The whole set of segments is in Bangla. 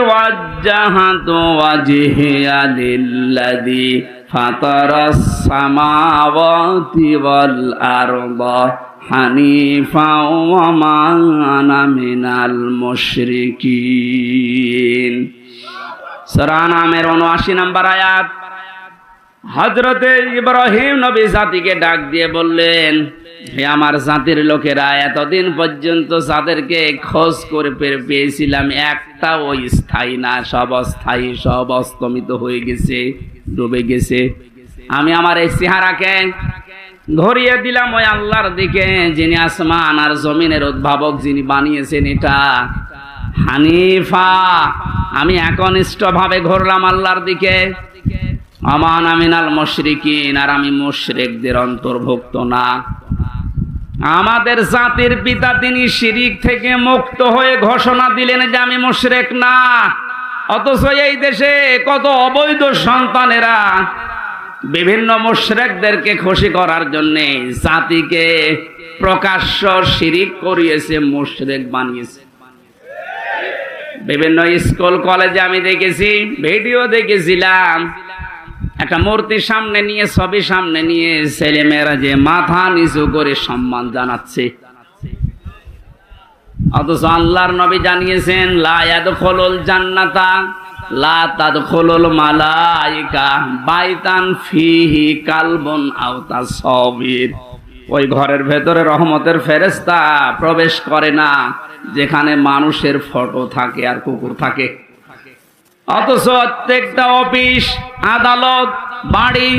وجهت وجهي للذي فطر السماوات والأرض حنيفا وما أنا من المشركين সূরা নামের 79 নম্বর আয়াত হজরতে ইব্রাহিম নবী জাতিকে ডাক দিয়ে বললেন আমার জাতির লোকেরা, এতদিন পর্যন্ত যাদেরকে খোঁজ করে পেয়ে- পেয়েছিলাম একটা ওই স্থায়ী না, সব অস্থায়ী, সব অস্তমিত হয়ে গেছে, ডুবে গেছে। আমি আমার এই চেহারাকে ধরিয়ে দিলাম ওই আল্লাহর দিকে, যিনি আসমান আর জমিনের উদ্ভাবক যিনি বানিয়েছেন এটা। হানিফা, আমি একনিষ্ঠ ভাবে ঘুরলাম আল্লাহর দিকে। আমান আমিনাল মুশরিকিন, আর আমি মুশরিকদের অন্তর্ভুক্ত না। আমাদের জাতির পিতা তিনি শিরিক থেকে মুক্ত হয়ে ঘোষণা দিলেন যে আমি মুশরিক না। অথচ এই দেশে কত অবৈধ সন্তানেরা বিভিন্ন মুশরিকদেরকে খুশি করার জন্য জাতিকে প্রকাশ্য শিরিক করিয়েছে, মুশরিক বানিয়েছে। বিভিন্ন স্কুল, কলেজে আমি দেখেছি, ভিডিও দেখেছিলাম। একটা মূর্তির সামনে নিয়ে, ছবি সামনে নিয়ে ছেলে মেয়েরা যে মাথা নিচু করে সম্মান জানাচ্ছে। অথচ আল্লাহর নবী জানিয়েছেন লায়াদ খোলল জান্নাতা প্রবেশ করে না, যেখানে মানুষের ফটো থাকে আর কুকুর থাকে। অথচ প্রত্যেকটা অফিস, আদালত, বাড়ি,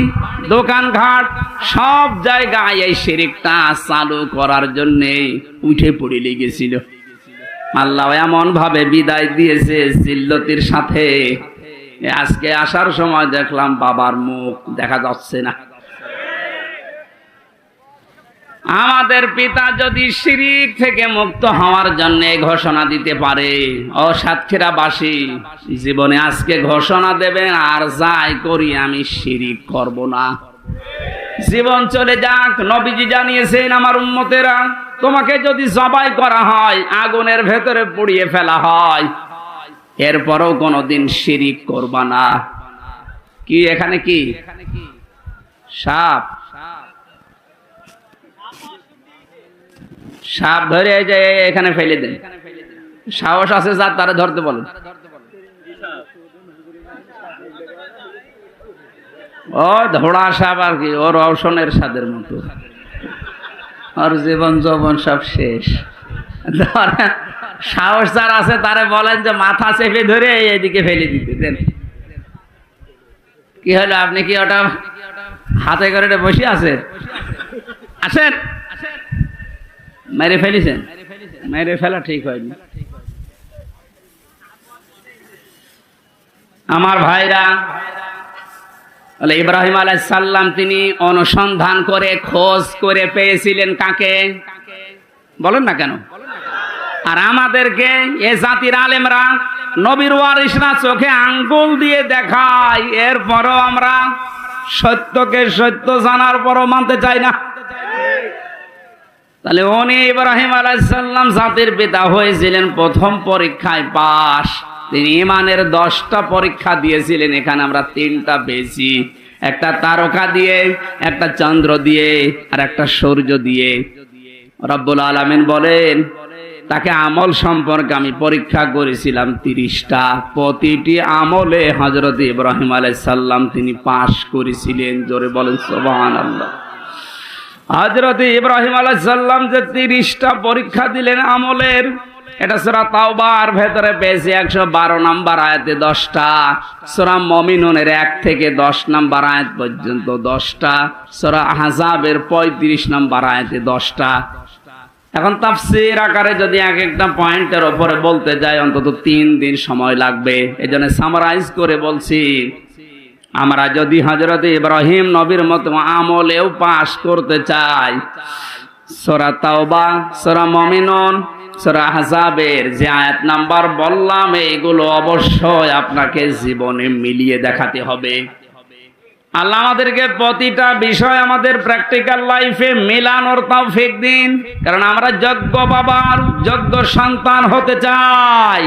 দোকানঘাট, সব জায়গায় এই শিরিকটা চালু করার জন্য উঠে পড়ে লেগেছিল। আল্লাহ এমন ভাবে বিদায় দিয়েছে সিল্লতির সাথে। আজকে আসার সময় দেখলাম বাবার মুখ দেখা যাচ্ছে না। আমাদের পিতা যদি শিরিক থেকে মুক্ত হওয়ার জন্য ঘোষণা দিতে পারে, ও সাতক্ষীরাবাসী, জীবনে আজকে ঘোষণা দেবেন, আর যাই করি আমি শিরিক করব না। জীবন চলে যাক, নবীজি জানিয়েছেন, আমার উম্মতেরা, তোমাকে যদি জবাই করা হয়, আগুনের ভেতরে পুড়িয়ে ফেলা হয়, এরপরও কোনোদিন শিরিক করবা না। কি, এখানে কি? সাপ? সাপ ধরে যে এখানে ফেলে দেন। সাহস আছে যার তারা ধরতে বলেন। ও, ধোড়া সাপ আর কি, ওর রওশনের স্বাদের মতো। ওর জীবন যৌবন সব শেষ। সাহস যার আছে, তারে বলেন যে মাথা চেপে ধরে এদিকে ফেলে দিতে দেন। কি হলো, আপনি কি ওটা হাতে করে বসে আছেন? আসেন। মেরে ফেলেছেন মেরে ফেলা ঠিক হয়নি। আমার ভাইরা, বলে ইব্রাহিম আলাইহিস সাল্লাম তিনি অনুসন্ধান করে, খোঁজ করে পেয়েছিলেন কাকে? বলেন না কেন? আর আমাদেরকে এ জাতির আলেমরা নবীর ওয়ারিসরা চোখে আঙ্গুল দিয়ে দেখায়। এরপরও আমরা সত্যকে সত্য জানার পরও মানতে চাই না। তাহলে উনি ইব্রাহিম আলাইসাল্লাম জাতির পিতা হয়েছিলেন, প্রথম পরীক্ষায় পাশ। তিনি ইমানের দশটা পরীক্ষা দিয়েছিলেন, এখানে আমরা তিনটা পেয়েছি। একটা তারকা দিয়ে, একটা চন্দ্র দিয়ে, আর একটা সূর্য দিয়ে। রব্বুল আলামিন বলেন, তাকে আমল সম্পর্কে আমি পরীক্ষা করেছিলাম তিরিশটা। প্রতিটি আমলে হজরত ইব্রাহিম আলাইসাল্লাম তিনি পাশ করেছিলেন, জোরে বলেন সোবাহান আল্লাহ হজরত ইব্রাহিম আলাইসাল্লাম যে তিরিশটা পরীক্ষা দিলেন আমলের, এটা সুরা তাওবার ভেতরে পেয়েছে একশো বারো নাম্বার আয়াতে দশটা, সুরা মমিনুনের এক থেকে দশ নাম্বার আয়াত পর্যন্ত দশটা, সোরা হাজাবের পঁয়ত্রিশ নাম্বার আয়াতে দশটা। এখন তাফসির আকারে যদি এক একটা পয়েন্টের ওপরে বলতে যাই, অন্তত তিন দিন সময় লাগবে। এই জন্য সামারাইজ করে বলছি আমরা যদি হজরত ইব্রাহিম নবীর মতো আমলেও পাশ করতে চাই, সোরা তাওবা, সোরা মমিনুন, সোরা হাজাবের যে আয়াত নাম্বার বললাম, এইগুলো অবশ্যই আপনাকে জীবনে মিলিয়ে দেখাতে হবে। আল্লাহ আমাদেরকে প্রতিটা বিষয় আমাদের প্র্যাকটিক্যাল লাইফে মেলানোর তৌফিক দিন, কারণ আমরা যোগ্য বাবার, যোগ্য সন্তান হতে চাই।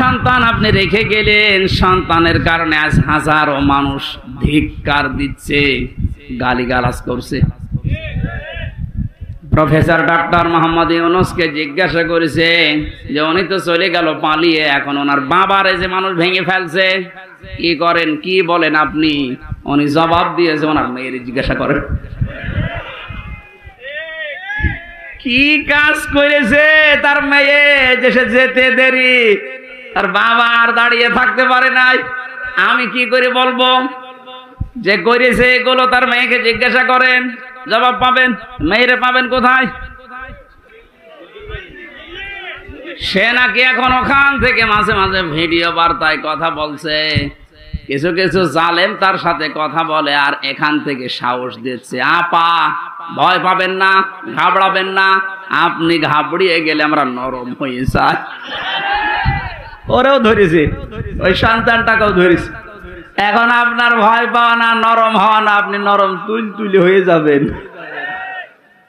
সন্তান আপনি রেখে গেলেন, সন্তানের কারণে আজ হাজারো মানুষ ধিক্কার দিচ্ছে, গালিগালাজ করছে। প্রফেসর ডক্টর মোহাম্মদ ইউনুসকে জিজ্ঞাসা করেছে যে, উনি তো চলে গেল পালিয়ে, এখন ওনার বাবারে যে মানুষ ভেঙে ফেলছে, কি করেন, কি বলেন আপনি? উনি জবাব দিয়েছে, ওনার মেয়ের জিজ্ঞাসা করেন। কি কাজ করেছে তার মেয়ে? যে সে যেতে দেরি। তার বাবা আর দাঁড়িয়ে থাকতে পারে নাই। আমি কি করে বলব? যে করেছে এগুলো তার মেয়েকে জিজ্ঞাসা করেন। জবাব পাবেন, মেয়েরে পাবেন কোথায়? সে নাকি এখন ওখান থেকে মাঝে মাঝে ভিডিও বার্তায় কথা বলছে। কিছু কিছু জালেম তার সাথে কথা বলে আর এখান থেকে সাহস দিচ্ছে। আপা ভয় পাবেন না ঘাবড়াবেন না। আপনি ঘাবড়িয়ে গেলে আমরা নরম হয়ে যাই। ওরেও ধরেছি। ওই সন্তানটাকেও ধরেছি। এখন আপনার ভয় পাওয়া না নরম হওয়া না আপনি নরম তুল তুলি হয়ে যাবেন।